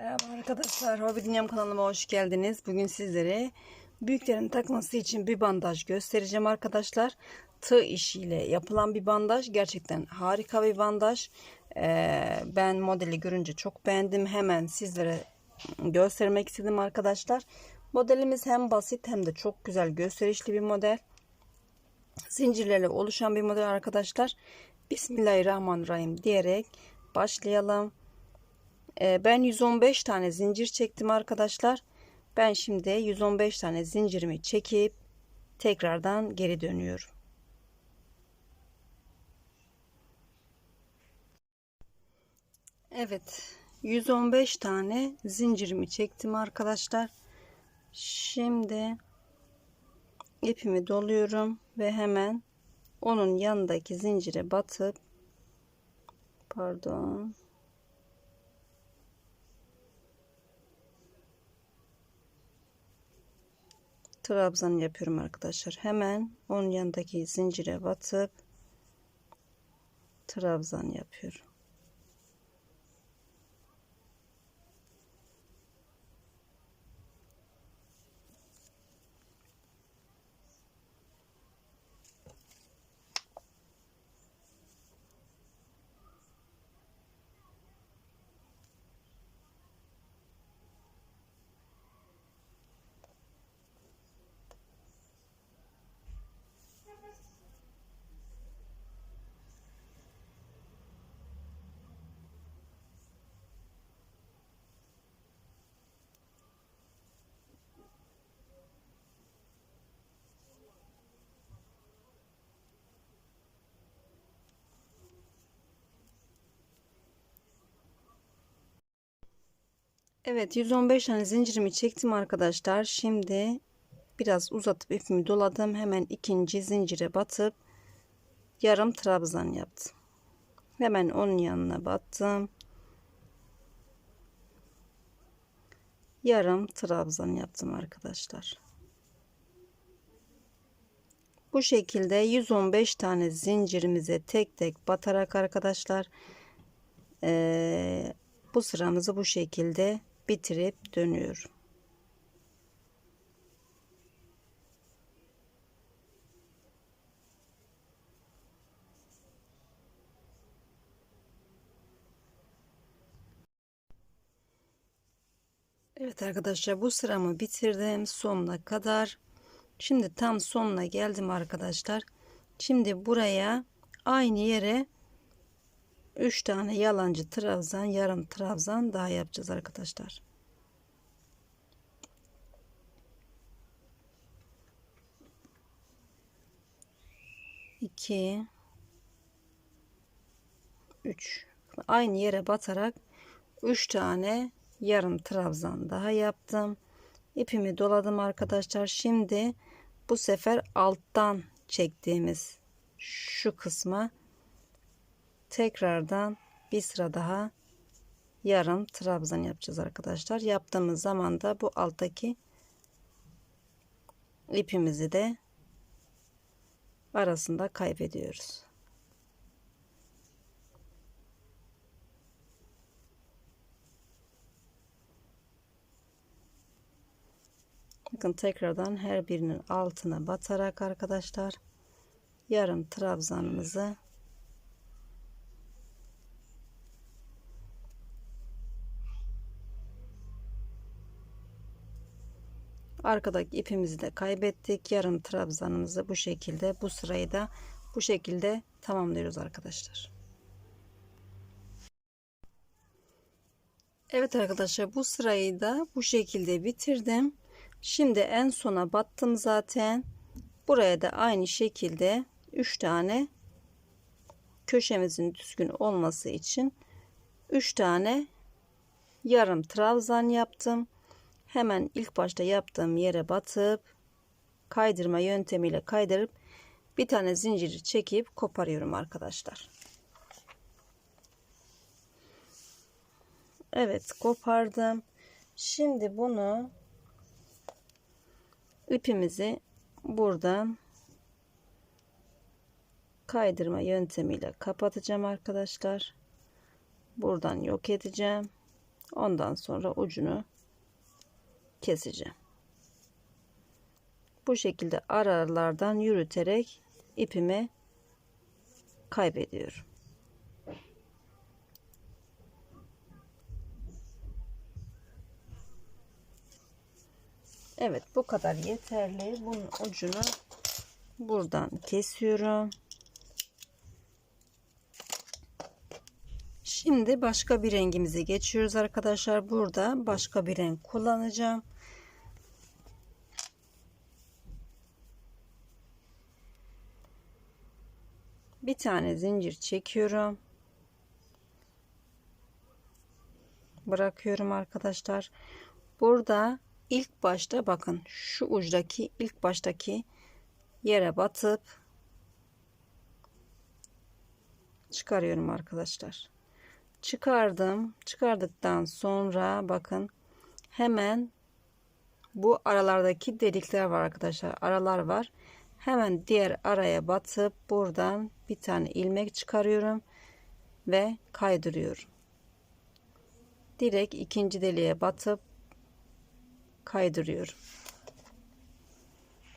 Merhaba arkadaşlar, Hobi Dünyam kanalıma hoş geldiniz. Bugün sizlere büyüklerin takması için bir bandaj göstereceğim arkadaşlar. Tığ işiyle yapılan bir bandaj. Gerçekten harika bir bandaj. Ee, ben modeli görünce çok beğendim. Hemen sizlere göstermek istedim arkadaşlar. Modelimiz hem basit hem de çok güzel gösterişli bir model. Zincirlerle oluşan bir model arkadaşlar. Bismillahirrahmanirrahim diyerek başlayalım. Ee, ben 115 tane zincir çektim arkadaşlar. Ben şimdi 115 tane zincirimi çekip tekrardan geri dönüyorum. Evet 115 tane zincirimi çektim arkadaşlar. Şimdi ipimi doluyorum ve hemen onun yanındaki zincire batıp pardon trabzan yapıyorum arkadaşlar. Hemen onun yanındaki zincire batıp trabzan yapıyorum. Evet 115 tane zincirimi çektim arkadaşlar. Şimdi biraz uzatıp ipimi doladım. Hemen ikinci zincire batıp yarım trabzan yaptım. Hemen onun yanına battım. Yarım trabzan yaptım arkadaşlar. Bu şekilde 115 tane zincirimize tek tek batarak arkadaşlar ee, bu sıramızı bu şekilde bitirip dönüyorum. Evet arkadaşlar bu sıramı bitirdim sonuna kadar. Şimdi tam sonuna geldim arkadaşlar. Şimdi buraya aynı yere 3 tane yalancı trabzan yarım trabzan daha yapacağız arkadaşlar. İki, üç. Aynı yere batarak üç tane yarım trabzan daha yaptım. İpimi doladım arkadaşlar. Şimdi bu sefer alttan çektiğimiz şu kısma tekrardan bir sıra daha yarım trabzan yapacağız arkadaşlar. Yaptığımız zaman da bu alttaki ipimizi de arasında kaybediyoruz. Bakın tekrardan her birinin altına batarak arkadaşlar yarım trabzanımızı arkadaki ipimizi de kaybettik. Yarım trabzanımızı bu şekilde bu sırayı da bu şekilde tamamlıyoruz arkadaşlar. Evet arkadaşlar bu sırayı da bu şekilde bitirdim. Şimdi en sona battım zaten. Buraya da aynı şekilde 3 tane köşemizin düzgün olması için 3 tane yarım trabzan yaptım hemen ilk başta yaptığım yere batıp kaydırma yöntemiyle kaydırıp bir tane zinciri çekip koparıyorum arkadaşlar. Evet kopardım. Şimdi bunu ipimizi buradan kaydırma yöntemiyle kapatacağım arkadaşlar. Buradan yok edeceğim. Ondan sonra ucunu keseceğim. Bu şekilde aralardan yürüterek ipimi kaybediyorum. Evet bu kadar yeterli. Bunun ucunu buradan kesiyorum. Şimdi başka bir rengimize geçiyoruz arkadaşlar. Burada başka bir renk kullanacağım. Tane zincir çekiyorum. Bırakıyorum arkadaşlar. Burada ilk başta bakın şu ucdaki ilk baştaki yere batıp çıkarıyorum arkadaşlar. Çıkardım. Çıkardıktan sonra bakın hemen bu aralardaki delikler var arkadaşlar. Aralar var. Hemen diğer araya batıp buradan bir tane ilmek çıkarıyorum ve kaydırıyorum. Direkt ikinci deliğe batıp kaydırıyorum.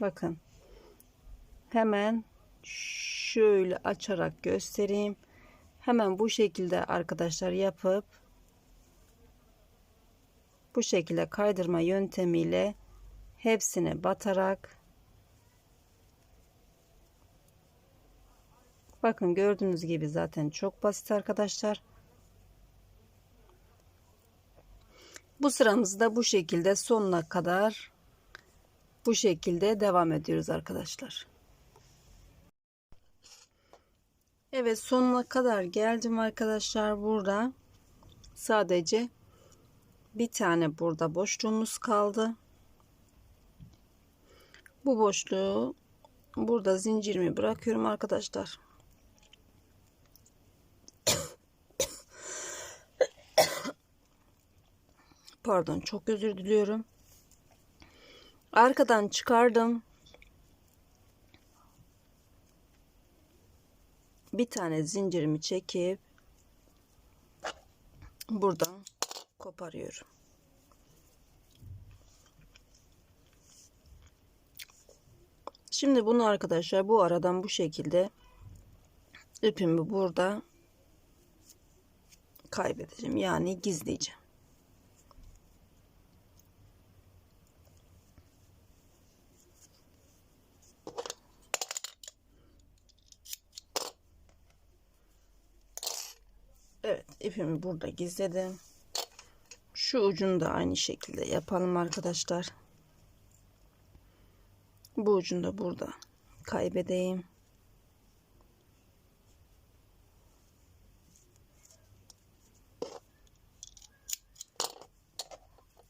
Bakın. Hemen şöyle açarak göstereyim. Hemen bu şekilde arkadaşlar yapıp bu şekilde kaydırma yöntemiyle hepsine batarak bakın gördüğünüz gibi zaten çok basit arkadaşlar. Bu sıramızda bu şekilde sonuna kadar bu şekilde devam ediyoruz arkadaşlar. Evet sonuna kadar geldim arkadaşlar burada sadece bir tane burada boşluğumuz kaldı. Bu boşluğu burada zincirimi bırakıyorum arkadaşlar. Pardon çok özür diliyorum. Arkadan çıkardım. Bir tane zincirimi çekip buradan koparıyorum. Şimdi bunu arkadaşlar bu aradan bu şekilde ipimi burada kaybedeceğim. Yani gizleyeceğim. Evet ipimi burada gizledim. Şu ucunu da aynı şekilde yapalım arkadaşlar. Bu ucunu da burada kaybedeyim.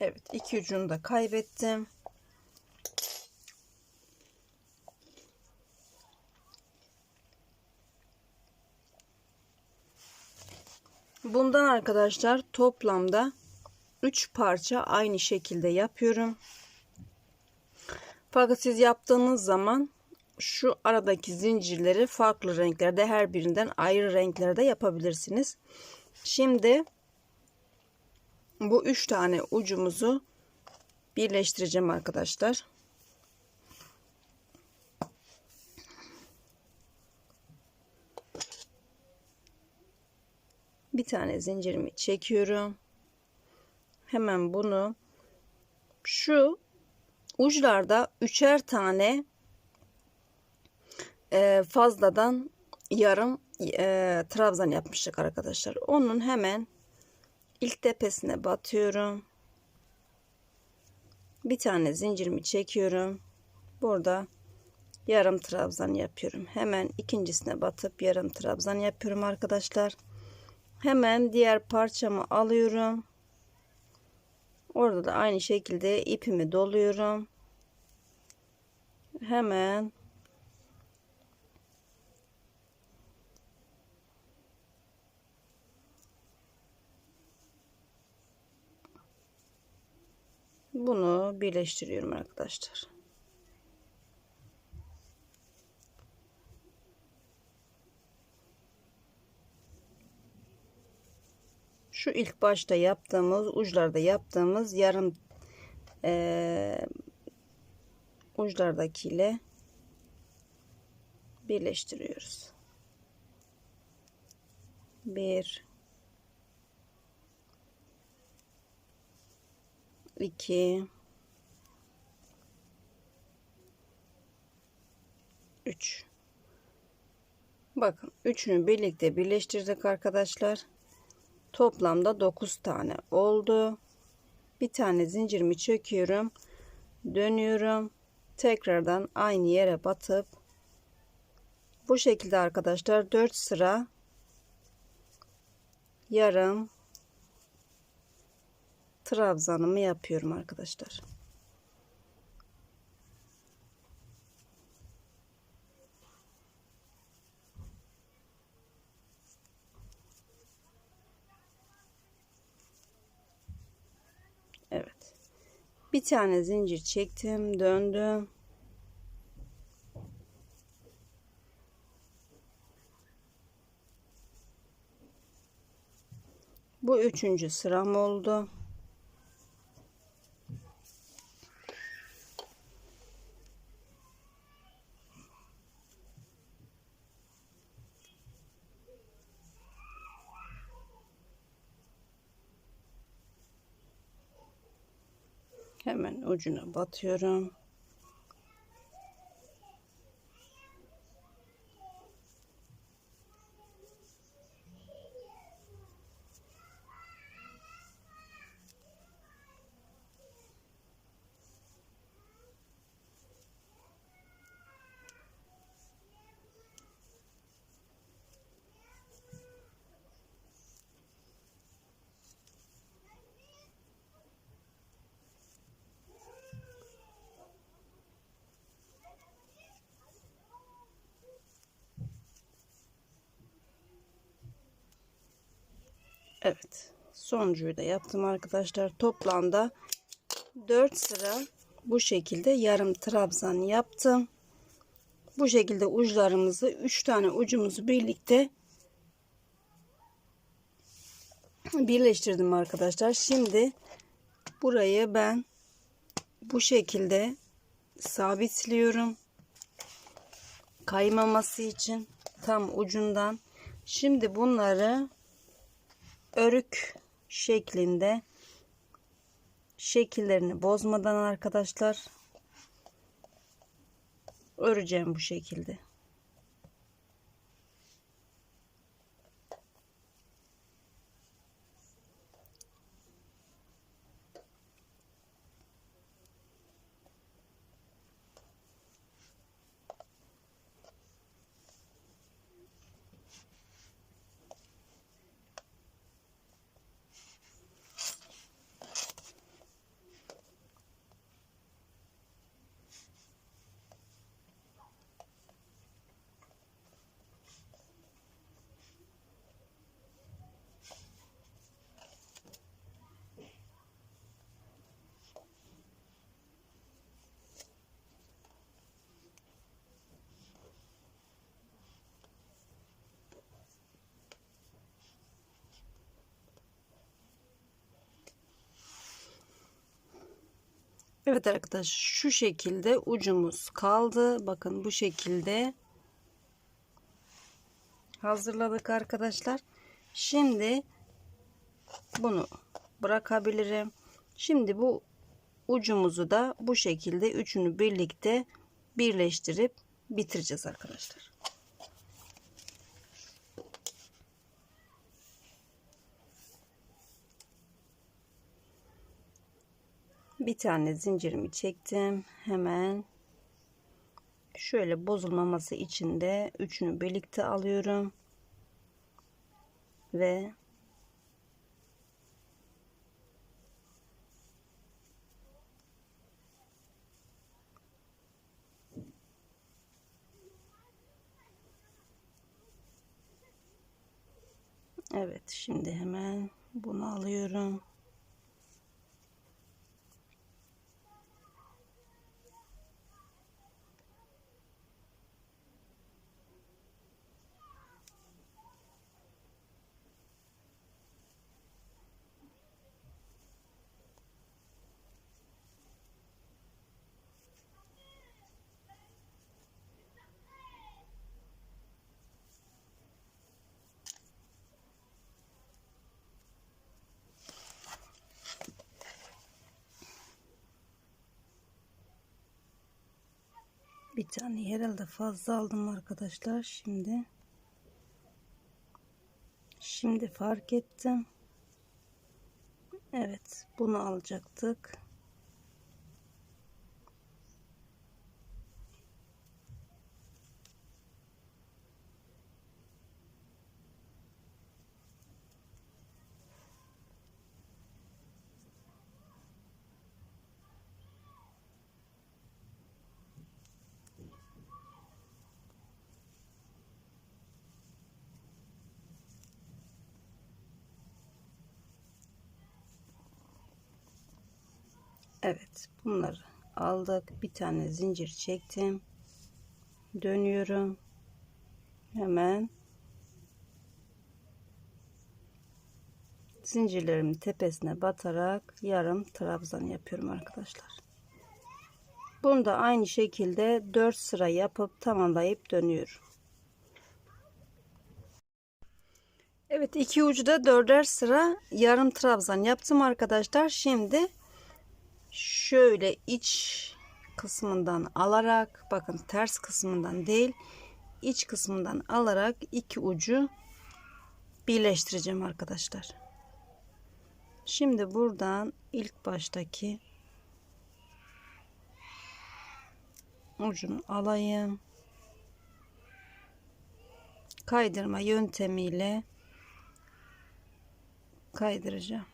Evet iki ucunu da kaybettim. Bundan arkadaşlar toplamda 3 parça aynı şekilde yapıyorum. Fakat siz yaptığınız zaman şu aradaki zincirleri farklı renklerde her birinden ayrı renklerde yapabilirsiniz. Şimdi bu üç tane ucumuzu birleştireceğim arkadaşlar. Bir tane zincirimi çekiyorum. Hemen bunu şu uçlarda üçer tane e, fazladan yarım e, trabzan yapmıştık arkadaşlar. Onun hemen ilk tepesine batıyorum. Bir tane zincirimi çekiyorum. Burada yarım trabzan yapıyorum. Hemen ikincisine batıp yarım trabzan yapıyorum arkadaşlar. Hemen diğer parçamı alıyorum. Orada da aynı şekilde ipimi doluyorum. Hemen bunu birleştiriyorum arkadaşlar. Şu ilk başta yaptığımız uçlarda yaptığımız yarım e, uçlardakiyle birleştiriyoruz. Bir, iki, üç. Bakın üçünü birlikte birleştirdik arkadaşlar. Toplamda 9 tane oldu. Bir tane zincirimi çekiyorum. Dönüyorum. Tekrardan aynı yere batıp bu şekilde arkadaşlar 4 sıra yarım trabzanımı yapıyorum arkadaşlar. Evet. Bir tane zincir çektim, döndüm. Bu üçüncü sıram oldu. Hemen ucuna batıyorum. Evet. Sonuncuyu da yaptım arkadaşlar. Toplamda 4 sıra bu şekilde yarım trabzan yaptım. Bu şekilde uçlarımızı 3 tane ucumuzu birlikte birleştirdim arkadaşlar. Şimdi burayı ben bu şekilde sabitliyorum. Kaymaması için tam ucundan. Şimdi bunları örük şeklinde şekillerini bozmadan arkadaşlar öreceğim bu şekilde. Evet arkadaşlar şu şekilde ucumuz kaldı. Bakın bu şekilde hazırladık arkadaşlar. Şimdi bunu bırakabilirim. Şimdi bu ucumuzu da bu şekilde üçünü birlikte birleştirip bitireceğiz arkadaşlar. Bir tane zincirimi çektim. Hemen şöyle bozulmaması için de üçünü birlikte alıyorum. Ve Evet şimdi hemen bunu alıyorum Bir tane herhalde fazla aldım arkadaşlar şimdi. Şimdi fark ettim. Evet, bunu alacaktık. Evet, bunları aldık. Bir tane zincir çektim. Dönüyorum. Hemen zincirlerimin tepesine batarak yarım trabzan yapıyorum arkadaşlar. Bunu da aynı şekilde 4 sıra yapıp tamamlayıp dönüyorum. Evet iki ucu da dörder sıra yarım trabzan yaptım arkadaşlar. Şimdi şöyle iç kısmından alarak bakın ters kısmından değil iç kısmından alarak iki ucu birleştireceğim arkadaşlar. Şimdi buradan ilk baştaki ucunu alayım. Kaydırma yöntemiyle kaydıracağım.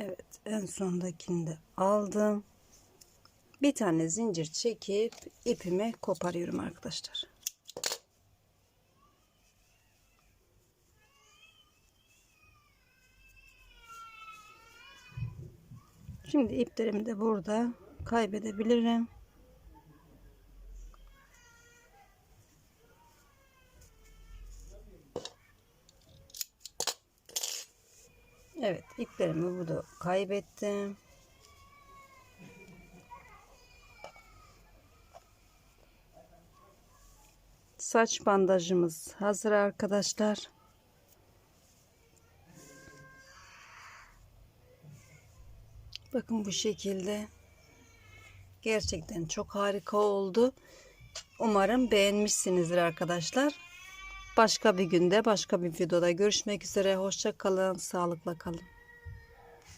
Evet en sondakini de aldım. Bir tane zincir çekip ipimi koparıyorum arkadaşlar. Şimdi iplerimi de burada kaybedebilirim. Evet iplerimi burada kaybettim. Saç bandajımız hazır arkadaşlar. Bakın bu şekilde. Gerçekten çok harika oldu. Umarım beğenmişsinizdir arkadaşlar. Başka bir günde başka bir videoda görüşmek üzere. Hoşça kalın. Sağlıkla kalın.